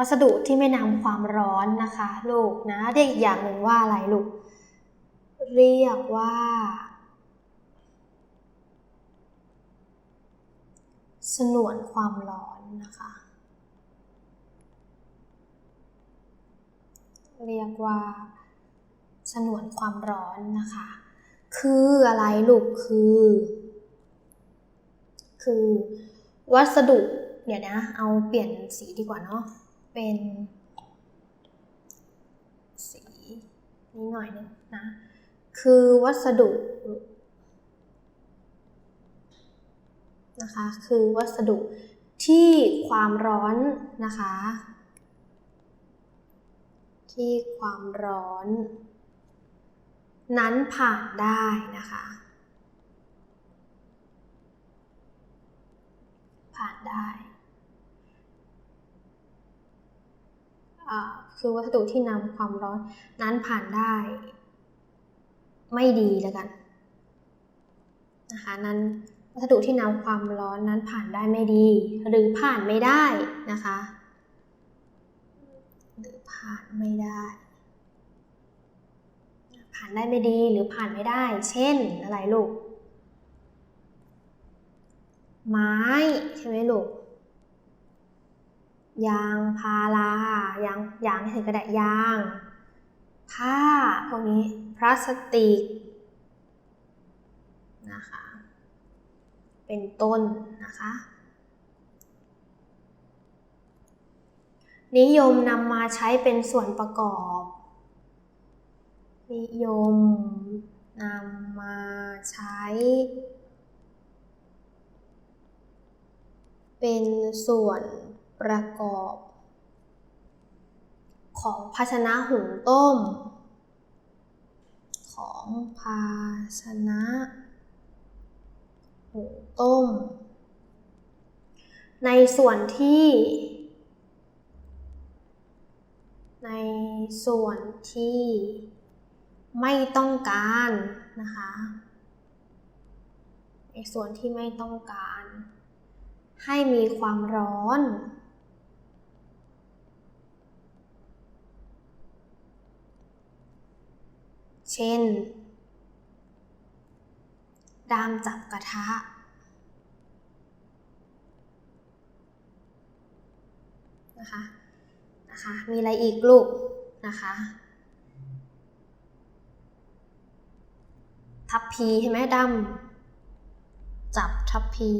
วัสดุที่ไม่นำความร้อนนะคะลูกนะเรียกอีกอย่างหนึ่งว่าอะไรลูก เรียกว่า สนวนความร้อนนะคะ เรียกว่าสนวนความร้อนนะคะ คืออะไรลูกคือ คือวัสดุเดี๋ยวนะ เอาเปลี่ยนสีดีกว่าเนาะ เป็น สีนี้หน่อยหนึงนะ คือวัสดุนะคะคือวัสดุที่ความร้อนนะคะ ที่ความร้อน นั้นผ่านได้นะคะ ผ่านได้อ่า คือวัสดุที่นำความร้อนนั้นผ่านได้ ไม่ดีแล้วกันนะคะนั้นวัสดุที่นำความร้อนนั้นผ่านได้ไม่ดี หรือผ่านไม่ได้นะคะหรือผ่านไม่ได้ ผ่านได้ไม่ดีหรือผ่านไม่ได้ เช่นอะไรลูก ไม้ใช่ไหมลูก ยางพารายางยางไม่ถึงกระดาษยาง ผ้าพวกนี้พลาสติกนะคะ เป็นต้นนะคะ นิยมนำมาใช้เป็นส่วนประกอบ นิยมนำมาใช้ เป็นส่วน ประกอบ ของภาชนะหุงต้ม ของภาชนะหุงต้ม ในส่วนที่ ในส่วนที่ไม่ต้องการนะคะในส่วนที่ไม่ต้องการ ให้มีความร้อน เช่น ดามจับกระทะ นะคะ นะคะ มีอะไรอีกลูก นะคะ ทับพีใช่ไหมดำจับทับพี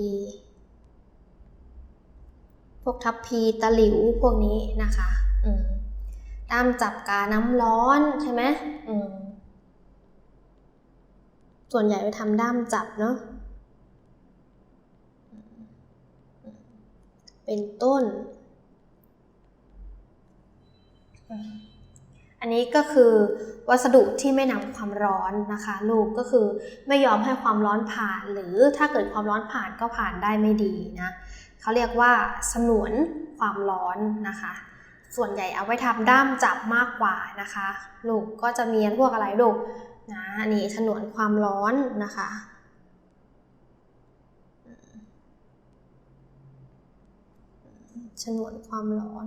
พวกทับพีตะหลิวพวกนี้นะคะ อืมด้ามจับกาน้ำร้อนใช่ไหมอืม ส่วนใหญ่ไปทำด้ามจับเนาะเป็นต้น อันนี้ก็คือวัสดุที่ไม่นำความร้อนนะคะ ลูกก็คือไม่ยอมให้ความร้อนผ่าน หรือถ้าเกิดความร้อนผ่านก็ผ่านได้ไม่ดีนะเขาเรียกว่าสนวนความร้อนนะคะ ส่วนใหญ่เอาไว้ทำด้ามจับมากกว่านะคะ ลูกก็จะมีพวกอะไรลูก นะนนี้สนวนความร้อนนะคะ ฉนวนความร้อน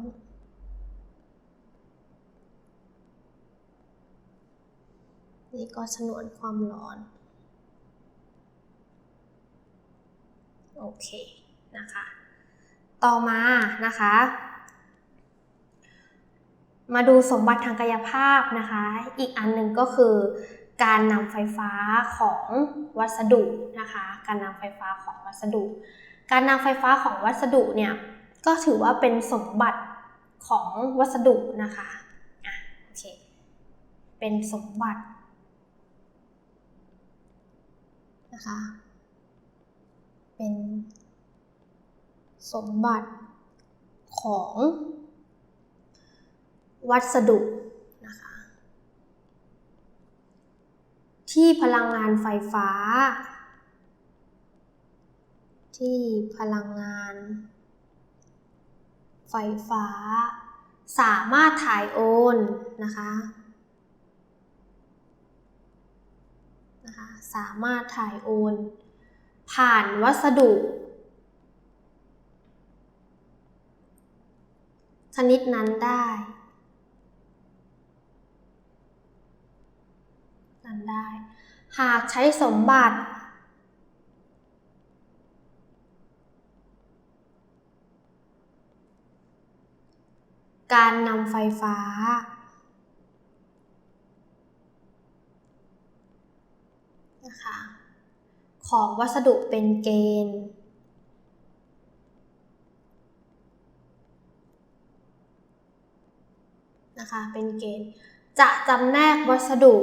นี่ก็ฉนวนความร้อน โอเคนะคะ ต่อมานะคะ มาดูสมบัติทางกายภาพนะคะ อีกอันหนึ่งก็คือ การนำไฟฟ้าของวัสดุนะคะ การนำไฟฟ้าของวัสดุ การนำไฟฟ้าของวัสดุเนี่ยก็ถือว่าเป็นสมบัติของวัสดุนะคะอะโอเคเป็นสมบัตินะคะ เป็นสมบัติของวัสดุนะคะ ที่พลังงานไฟฟ้า ที่พลังงาน ไฟฟ้า สามารถถ่ายโอนนะคะนะคะสามารถถ่ายโอน ผ่านวัสดุ ชนิดนั้นได้ นั้นได้ หากใช้สมบัติ การนำไฟฟ้า นะคะ ของวัสดุเป็นเกณฑ์นะคะเป็นเกณฑ์จะจำแนกวัสดุ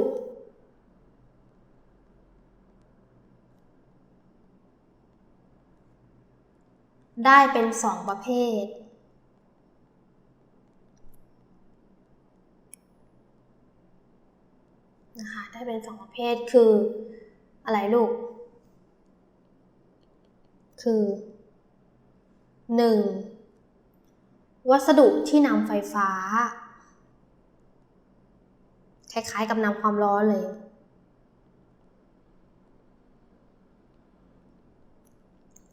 ได้เป็นสองประเภท นะคะได้เป็นสองประเภทคืออะไรลูก คือหนึ่งวัสดุที่นำไฟฟ้า คล้ายๆกับนำความร้อนเลย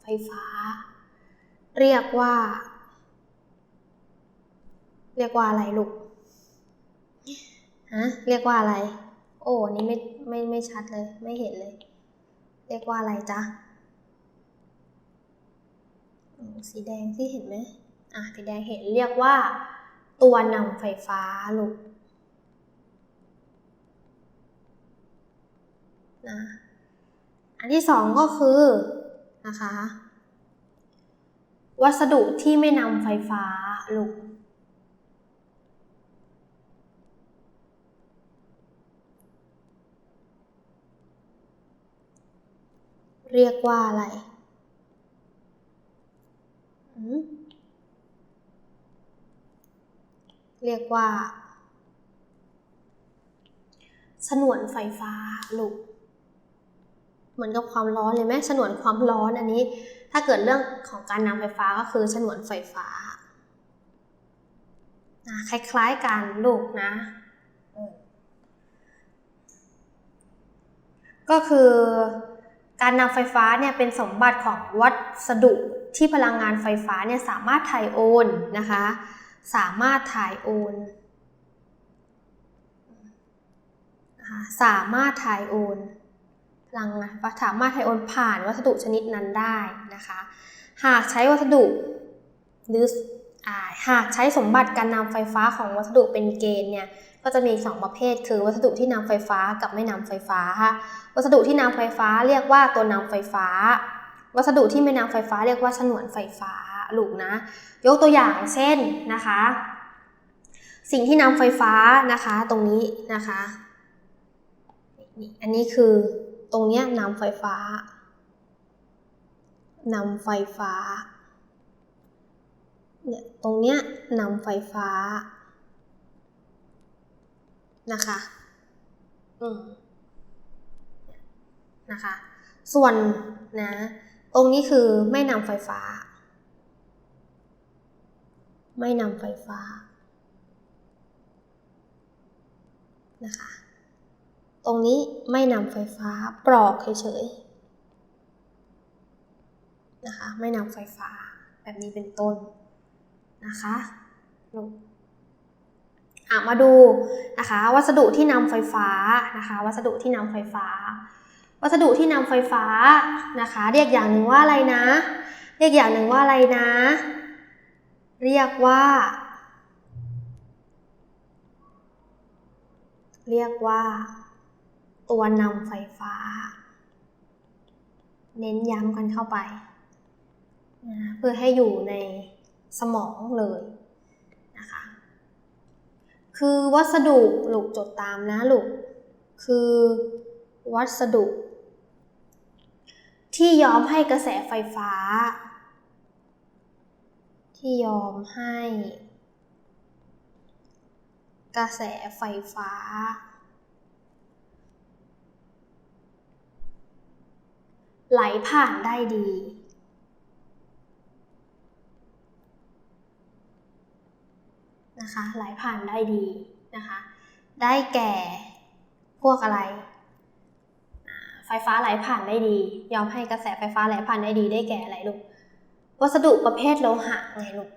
ไฟฟ้า เรียกว่า เรียกว่าอะไรลูกฮะเรียกว่าอะไร โอ้อันนี้ไม่ไม่ไม่ชัดเลย ไม่เห็นเลย เรียกว่าอะไรจ๊ะอืมสีแดงที่เห็นไหมอะสีแดงเห็นเรียกว่า ตัวนำไฟฟ้าลูกนะอันที่สองก็คือนะคะ วัสดุที่ไม่นำไฟฟ้าลูกเรียกว่าอะไร เรียกว่าฉนวนไฟฟ้าลูก เหมือนกับความร้อนเลยไหมฉนวนความร้อนอันนี้ ถ้าเกิดเรื่องของการนำไฟฟ้าก็คือฉนวนไฟฟ้าคล้ายๆกันลูกนะ ก็คือการนำไฟฟ้าเนี่ยเป็นสมบัติของวัสดุที่พลังงานไฟฟ้าเนี่ยสามารถถ่ายโอนนะคะ สามารถถ่ายโอนสามารถถ่ายโอน พลังงานสามารถถ่ายโอนผ่านวัสดุชนิดนั้นได้นะคะ หากใช้วัสดุหรือหากใช้สมบัติการนำไฟฟ้าของวัสดุเป็นเกณฑ์เนี่ยก็จะมีสองประเภท คือวัสดุที่นำไฟฟ้ากับไม่นำไฟฟ้า วัสดุที่นำไฟฟ้าเรียกว่าตัวนำไฟฟ้า วัสดุที่ไม่นำไฟฟ้าเรียกว่าฉนวนไฟฟ้าลูกนะ ยกตัวอย่างเช่นนะคะ สิ่งที่นำไฟฟ้านะคะตรงนี้นะคะ อันนี้คือ ตรงเนี้ยนำไฟฟ้านำไฟฟ้า เนี่ยตรงเนี้ยนำไฟฟ้า นะคะ อืมนะคะ ส่วนนะ ตรงนี้คือไม่นำไฟฟ้า ไม่นำไฟฟ้า นะคะ ตรงนี้ไม่นำไฟฟ้าปลอกเฉยๆนะคะไม่นำไฟฟ้าแบบนี้เป็นต้นนะคะลูกอะมาดูนะคะ วัสดุที่นำไฟฟ้านะคะ วัสดุที่นำไฟฟ้า วัสดุที่นำไฟฟ้านะคะ เรียกอย่างหนึ่งว่าอะไรนะ เรียกอย่างหนึ่งว่าอะไรนะ เรียกว่า เรียกว่า ตัวนำไฟฟ้า เน้นย้ำกันเข้าไปนะเพื่อให้อยู่ในสมองเลยนะคะคือวัสดุลูกจดตามนะลูกคือวัสดุ ที่ยอมให้กระแสไฟฟ้า ที่ยอมให้ กระแสไฟฟ้า ไหลผ่านได้ดี นะคะไหลผ่านได้ดีนะคะได้แก่พวกอะไร ไฟฟ้าไหลผ่านได้ดี ยอมให้กระแสไฟฟ้าไหลผ่านได้ดีได้แก่อะไรลูกวัสดุประเภทโลหะไงลูก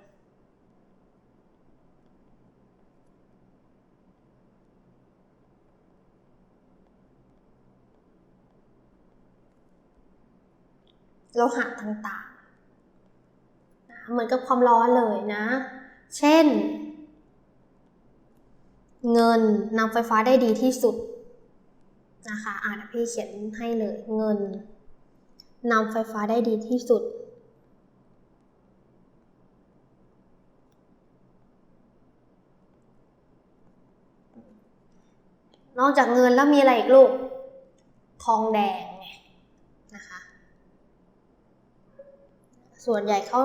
โลหะต่างๆ เหมือนกับความร้อนเลยนะ เช่น เงินนำไฟฟ้าได้ดีที่สุดนะคะอ่านพี่เขียนให้เลยเงินนำไฟฟ้าได้ดีที่สุด นอกจากเงินแล้วมีอะไรอีกลูก ทองแดงไงนะคะ ส่วนใหญ่เขา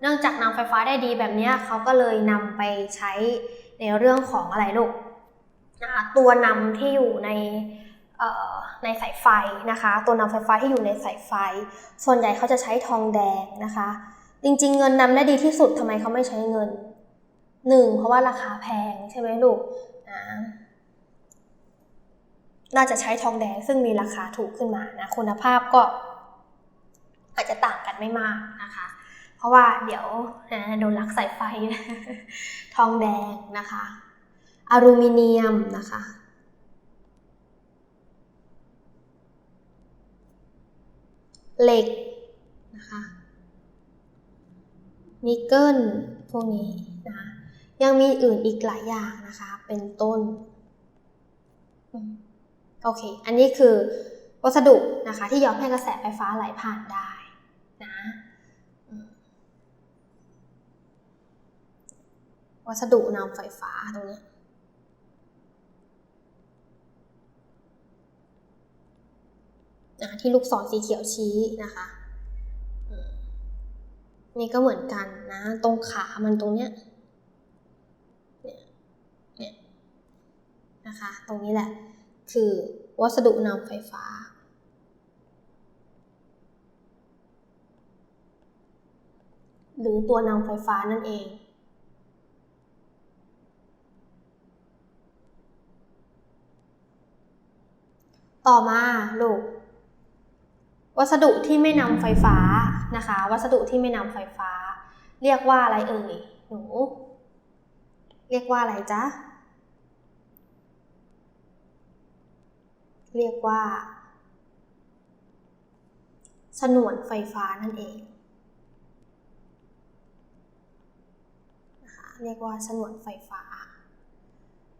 เนื่องจากนำไฟฟ้าได้ดีแบบนี้เขาก็เลยนำไปใช้ในเรื่องของอะไรลูกตัวนำที่อยู่ในในสายไฟนะคะ ตัวนำไฟฟ้าที่อยู่ในสายไฟ ส่วนใหญ่เขาจะใช้ทองแดงนะคะ จริงๆ เงินนำได้ดีที่สุดทำไมเขาไม่ใช้เงินหนึ่งเพราะว่าราคาแพงใช่ไหมลูกนะน่าจะใช้ทองแดงซึ่งมีราคาถูกขึ้นมานะคุณภาพก็ อาจจะต่างกันไม่มากนะคะ เพราะว่าเดี๋ยวโดนลักสายไฟ ทองแดงนะคะ อลูมิเนียมนะคะเหล็กนะคะนิกเกิลพวกนี้นะคะยังมีอื่นอีกหลายอย่างนะคะ เป็นต้น โอเค อันนี้คือวัสดุนะคะ ที่ยอมให้กระแสไฟฟ้าไหลผ่านได้นะ วัสดุนำไฟฟ้าตรงนี้นะที่ลูกศรสีเขียวชี้นะคะนี่ก็เหมือนกันนะ ตรงขามันตรงเนี้ยเนี่ยนะคะ ตรงนี้แหละ คือวัสดุนำไฟฟ้าหรือตัวนำไฟฟ้านั่นเอง ต่อมาลูก วัสดุที่ไม่นำไฟฟ้านะคะ วัสดุที่ไม่นำไฟฟ้า เรียกว่าอะไรเอ่ยหนูเรียกว่าอะไรจ๊ะ เรียกว่าฉนวนไฟฟ้านั่นเองนะคะเรียกว่าฉนวนไฟฟ้า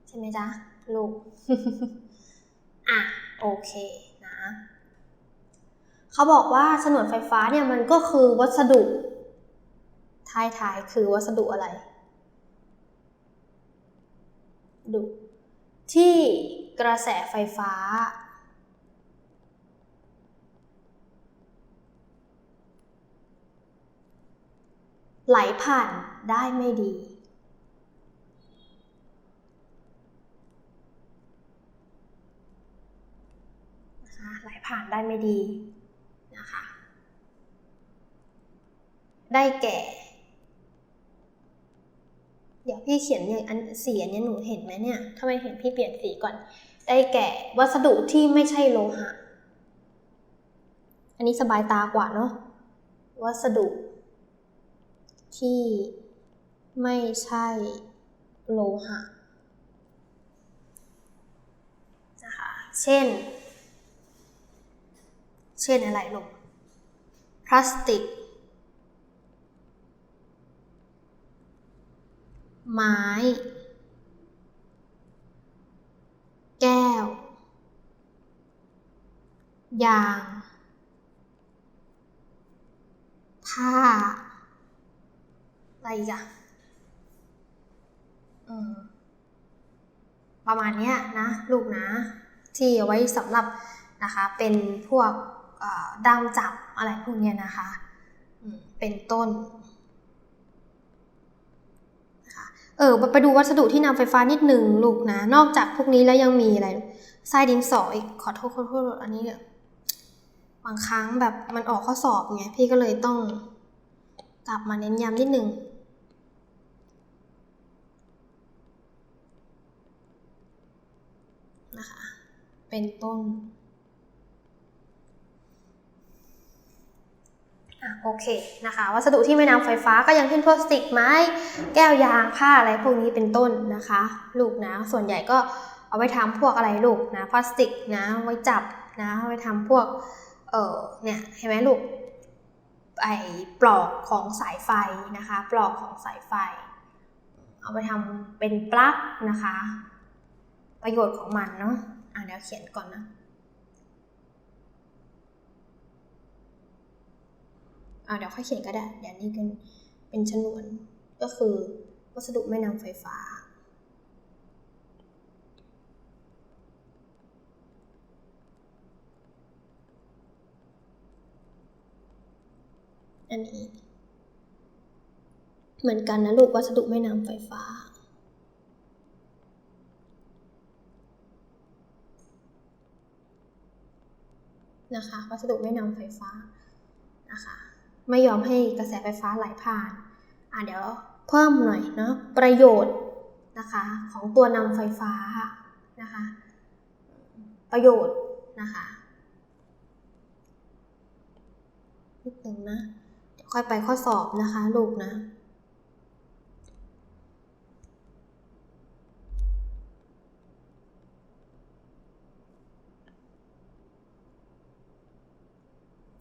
ใช่ไหมจ๊ะ ลูก อะ อเคนะเขาบอกว่าฉนวนไฟฟ้าเนี่ยมันก็คือวัสดุท้ายๆคือวัสดุอะไรดุที่กระแสไฟฟ้า ไหลผ่านได้ไม่ดีนะคะไหล ผ่านได้ไม่ดีนะคะ ได้แก่ เดี๋ยวพี่เขียนอย่างอันสีอันนี้หนูเห็นไหมเนี่ยทำไมเห็นพี่เปลี่ยนสีก่อน ได้แก่วัสดุที่ไม่ใช่โลหะ อันนี้สบายตากว่าเนาะ วัสดุ ที่ไม่ใช่โลหะนะคะ เช่น เช่นอะไรลูก พลาสติก ไม้ แก้ว ยาง ผ้า อะไรอีกอะอืมประมาณนี้นะ ลูกนะ ที่เอาไว้สำหรับนะคะ เป็นพวก ดามจับอะไรพวกนี้นะคะเป็นต้นเออไปดูวัสดุที่นำไฟฟ้านิดหนึ่งลูกนะ นอกจากพวกนี้แล้วยังมีอะไรไส้ดินสออีกขอโทษขอโทษอันนี้เนี่ยบางครั้งแบบมันออกข้อสอบไงพี่ก็เลยต้องกลับมาเน้นย้ำนิดหนึ่งนะคะ เป็นต้น โอเคนะคะ วัสดุที่ไม่นำไฟฟ้าก็ยังเช่นพลาสติกไม้ แก้วยางผ้าอะไรพวกนี้เป็นต้นนะคะ ลูกนะ ส่วนใหญ่ก็เอาไว้ทำพวกอะไรลูกนะพลาสติกนะไว้จับนะไว้ทำพวกเออเนี่ยเห็นไหมลูกไอปลอกของสายไฟนะคะ ปลอกของสายไฟ เอาไปทำเป็นปลั๊กนะคะ ประโยชน์ของมันเนาะอะเดี๋ยวเขียนก่อนนะ อ่าเดี๋ยวค่อยเขียนก็ได้เดี๋ยวนี้เป็นเป็นชนวนก็คือวัสดุไม่นำไฟฟ้า อันนี้ เหมือนกันนะลูกวัสดุไม่นำไฟฟ้านะคะวัสดุไม่นำไฟฟ้านะคะ ไม่ยอมให้กระแสไฟฟ้าไหลผ่าน อะเดี๋ยวเพิ่มหน่อยเนาะประโยชน์นะคะของตัวนำไฟฟ้านะคะประโยชน์นะคะนิดนึงนะเดี๋ยวค่อยไปข้อสอบนะคะลูกนะ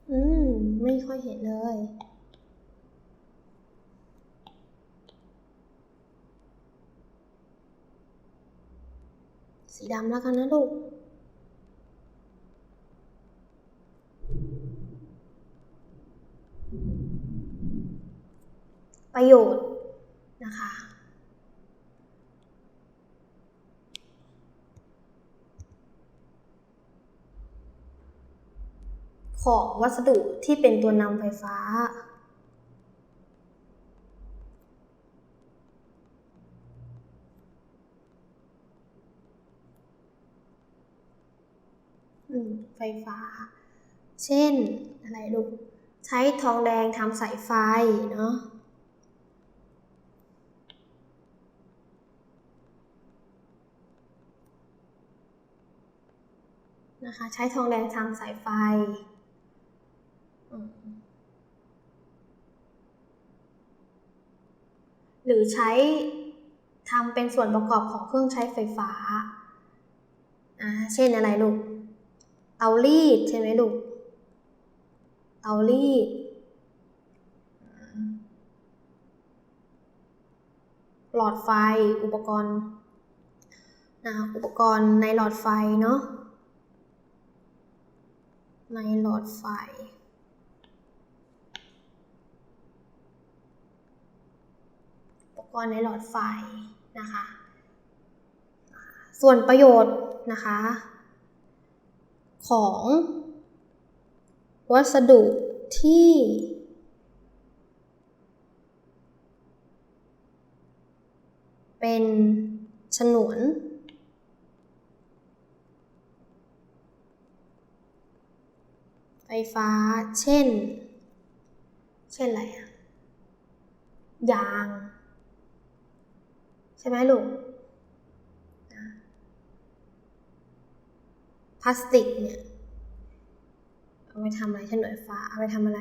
อืม ไม่ค่อยเห็นเลย สีดำแล้วกันนะลูกประโยชน์นะคะ ของวัสดุที่เป็นตัวนำไฟฟ้าอืมไฟฟ้า เช่น อะไรลูก ใช้ทองแดงทำสายไฟ เนาะนะคะใช้ทองแดงทำสายไฟ หรือใช้ทำเป็นส่วนประกอบของเครื่องใช้ไฟฟ้า อ่า เช่นอะไรลูก เตารีดใช่ไหมลูก เตารีด หลอดไฟ อุปกรณ์นะอุปกรณ์ในหลอดไฟเนาะ ในหลอดไฟ อุป กรณ์ในหลอดไฟนะคะ ส่วนประโยชน์นะคะ ของวัสดุที่เป็นฉนวน ไฟฟ้า เช่น เช่นอะไรอะยาง ช่ไหมลูกพลาสติกเนี่ย เอาไปทำอะไรฉนวนไฟฟ้า เอาไปทำอะไร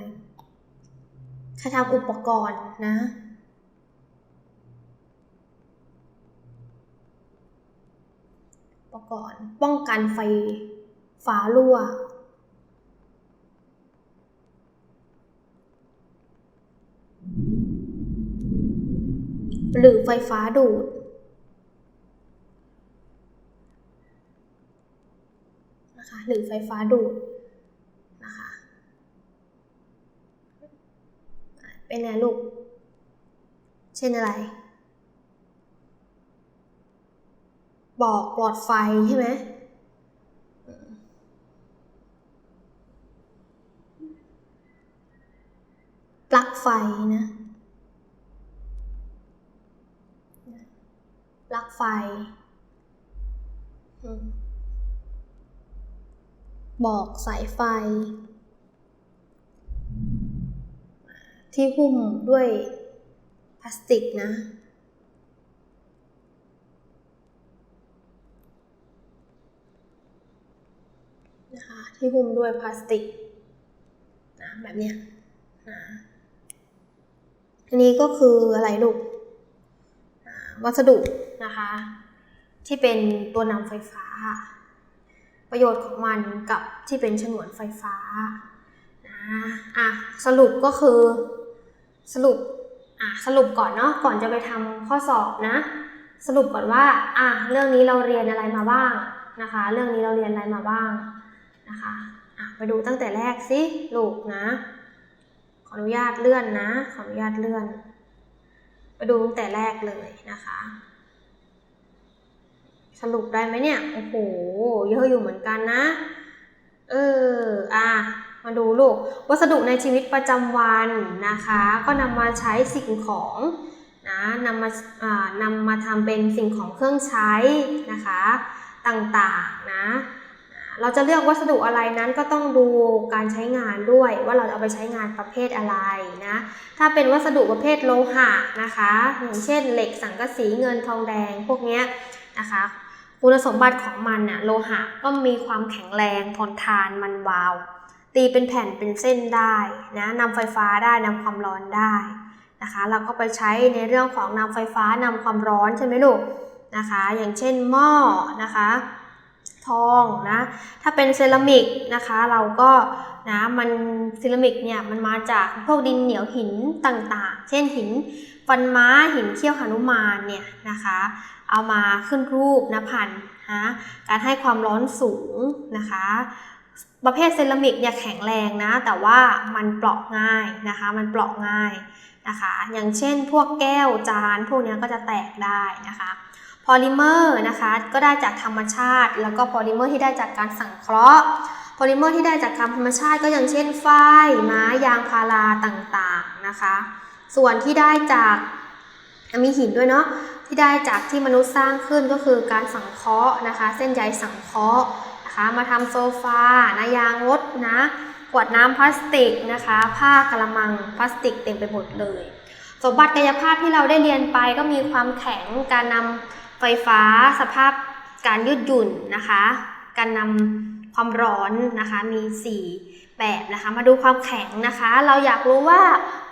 ใช้ทำอุปกรณ์นะ อุปกรณ์ ป้องกันไฟฟ้ารั่ว หรือไฟฟ้าดูด นะคะหรือไฟฟ้าดูดนะคะเป็นไงลูก เช่นอะไร บอกหลอดไฟใช่ไหมปลั๊กไฟนะปลั๊กไฟ อืม บอกสายไฟ ที่หุ้มด้วยพลาสติกนะ นะคะ ที่หุ้มด้วยพลาสติกนะแบบเนี้ยนะอันนี้ก็คืออะไรลูก วัสดุนะคะ ที่เป็นตัวนำไฟฟ้า ประโยชน์ของมันกับที่เป็นฉนวนไฟฟ้านะอะสรุปก็คือสรุปอะสรุปก่อนเนาะก่อนจะไปทำข้อสอบนะ สรุปก่อนว่าอะเรื่องนี้เราเรียนอะไรมาบ้างนะคะ เรื่องนี้เราเรียนอะไรมาบ้างนะคะอะไปดูตั้งแต่แรกสิลูกนะ ขออนุญาตเลื่อนนะ ขออนุญาตเลื่อน ไปดูตั้งแต่แรกเลยนะคะ สรุปได้ไหมเนี่ย โอ้โห เยอะอยู่เหมือนกันนะ เออ อะ มาดูลูก วัสดุในชีวิตประจำวันนะคะ ก็นำมาใช้สิ่งของนะนำมาอ่านำมาทำเป็นสิ่งของเครื่องใช้นะคะต่างๆนะ เราจะเลือกวัสดุอะไรนั้นก็ต้องดูการใช้งานด้วย ว่าเราเอาไปใช้งานประเภทอะไรนะ ถ้าเป็นวัสดุประเภทโลหะนะคะ อย่างเช่นเหล็กสังกะสีเงินทองแดงพวกเนี้ยนะคะ คุณสมบัติของมันน่ะโลหะก็มีความแข็งแรงทนทานมันวาว ตีเป็นแผ่นเป็นเส้นได้นะนำไฟฟ้าได้นำความร้อนได้นะคะ เราก็ไปใช้ในเรื่องของนำไฟฟ้านำความร้อนใช่ไหมลูกนะคะ อย่างเช่นหม้อนะคะทองนะถ้าเป็นเซรามิกนะคะเราก็นะมันเซรามิกเนี่ยมันมาจากพวกดินเหนียวหินต่างๆ เช่นหินฟันม้าหินเขี้ยวหนุมานเนี่ยนะคะ เอามาขึ้นรูปนะผ่านนะการให้ความร้อนสูงนะคะ ประเภทเซรามิกเนี่ยแข็งแรงนะ แต่ว่ามันเปราะง่ายนะคะ มันเปราะง่ายนะคะ อย่างเช่น พวกแก้วจานพวกนี้ก็จะแตกได้นะคะพอลิเมอร์นะคะก็ได้จากธรรมชาติ แล้วก็พอลิเมอร์ที่ได้จากการสังเคราะห์พอลิเมอร์ที่ได้จากธรรมชาติก็อย่างเช่นฝ้ายไม้ยางพาราต่างๆนะคะ ส่วนที่ได้จาก มีหินด้วยเนาะที่ได้จากที่มนุษย์สร้างขึ้นก็คือการสังเคราะห์นะคะ เส้นใยสังเคราะห์นะคะมาทำโซฟานะยางรถนะขวดน้ำพลาสติกนะคะ ผ้ากระมังพลาสติกเต็มไปหมดเลย สมบัติกายภาพที่เราได้เรียนไปก็มีความแข็งการนำไฟฟ้าสภาพการยืดหยุ่นนะคะ การนำความร้อนนะคะมี4 แบบนะคะ มาดูความแข็งนะคะ เราอยากรู้ว่า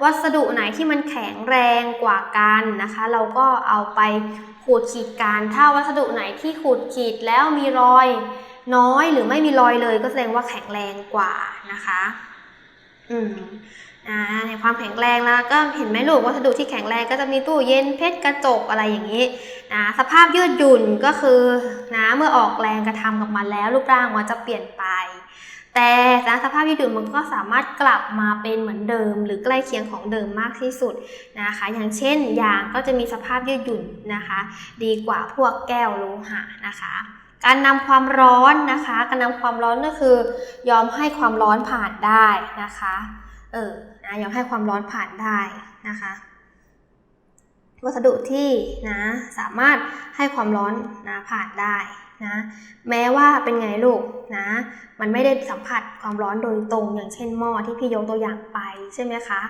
วัสดุไหนที่มันแข็งแรงกว่ากันนะคะ เราก็เอาไปขูดขีดกันถ้าวัสดุไหนที่ขูดขีดแล้วมีรอยน้อยหรือไม่มีรอยเลยก็แสดงว่าแข็งแรงกว่านะคะ อืมอ่าในความแข็งแรงแล้วก็เห็นไหมลูกวัสดุที่แข็งแรงก็จะมีตู้เย็นเพชรกระจกอะไรอย่างนี้นะสภาพยืดหยุ่นก็คือนะเมื่อออกแรงกระทำกับมันแล้วรูปร่างมันจะเปลี่ยนไป แต่นะสภาพยืดหยุ่นมันก็สามารถกลับมาเป็นเหมือนเดิม หรือใกล้เคียงของเดิมมากที่สุดนะคะ อย่างเช่นยางก็จะมีสภาพยืดหยุ่นนะคะ ดีกว่าพวกแก้วโลหะนะคะการนำความร้อนนะคะ การนำความร้อนก็คือ ยอมให้ความร้อนผ่านได้นะคะ เออนะยอมให้ความร้อนผ่านได้นะคะ วัสดุที่นะสามารถให้ความร้อนนะผ่านได้ นะ แม้ว่าเป็นไงลูกนะ มันไม่ได้สัมผัสความร้อนโดยตรง อย่างเช่นหม้อที่พี่ยกตัวอย่างไปใช่ไหมคะ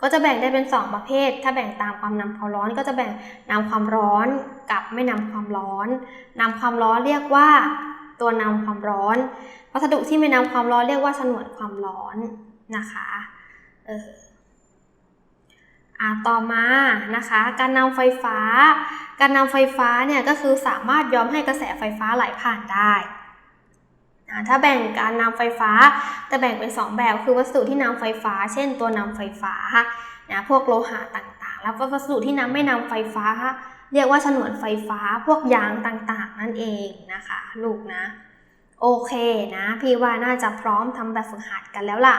ก็จะแบ่งได้เป็น 2 ประเภท ถ้าแบ่งตามความนำความร้อนก็จะแบ่งนำความร้อนกับไม่นำความร้อนนำความร้อนเรียกว่าตัวนำความร้อน วัสดุที่ไม่นำความร้อนเรียกว่าฉนวนความร้อนนะคะ เออ อ่าต่อมานะคะการนำไฟฟ้า การนำไฟฟ้าเนี่ยก็คือสามารถยอมให้กระแสไฟฟ้าไหลผ่านได้ถ้าแบ่งการนำไฟฟ้าจะแบ่งเป็น 2 แบบคือวัสดุที่นำไฟฟ้า เช่น ตัวนำไฟฟ้านะพวกโลหะต่างๆ แล้วก็วัสดุที่นำไม่นำไฟฟ้า เรียกว่าฉนวนไฟฟ้าพวกยางต่างๆ นั่นเองนะคะลูกนะ โอเคนะ พี่ว่าน่าจะพร้อมทำแบบฝึกหัดกันแล้วล่ะ